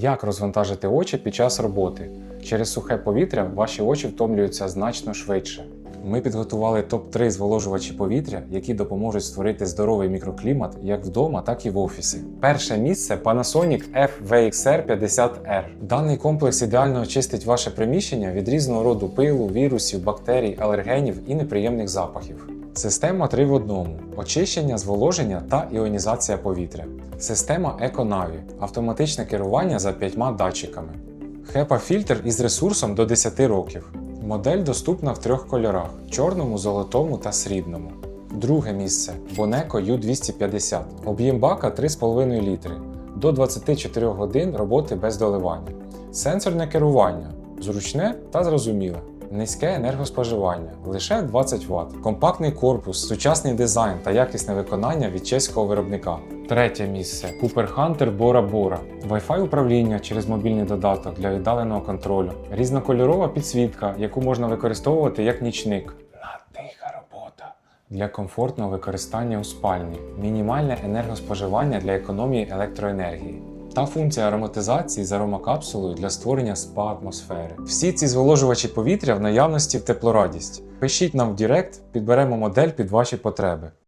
Як розвантажити очі під час роботи? Через сухе повітря ваші очі втомлюються значно швидше. Ми підготували топ-3 зволожувачі повітря, які допоможуть створити здоровий мікроклімат як вдома, так і в офісі. Перше місце Panasonic FVXR50R. Даний комплекс ідеально очистить ваше приміщення від різного роду пилу, вірусів, бактерій, алергенів і неприємних запахів. Система 3 в одному: очищення, зволоження та іонізація повітря. Система EcoNavi – автоматичне керування за п'ятьма датчиками. HEPA фільтр із ресурсом до 10 років. Модель доступна в трьох кольорах: чорному, золотому та срібному. Друге місце Boneco U250. Об'єм бака 3,5 літри. До 24 годин роботи без доливання. Сенсорне керування зручне та зрозуміле. Низьке енергоспоживання лише 20 Вт. Компактний корпус, сучасний дизайн та якісне виконання від чеського виробника. Третє місце Cooper Hunter Bora Bora. Wi-Fi управління через мобільний додаток для віддаленого контролю. Різнокольорова підсвітка, яку можна використовувати як нічник. Для комфортного використання у спальні, мінімальне енергоспоживання для економії електроенергії та функція ароматизації з аромакапсулою для створення спа-атмосфери. Всі ці зволожувачі повітря в наявності в теплорадість. Пишіть нам в Директ, підберемо модель під ваші потреби.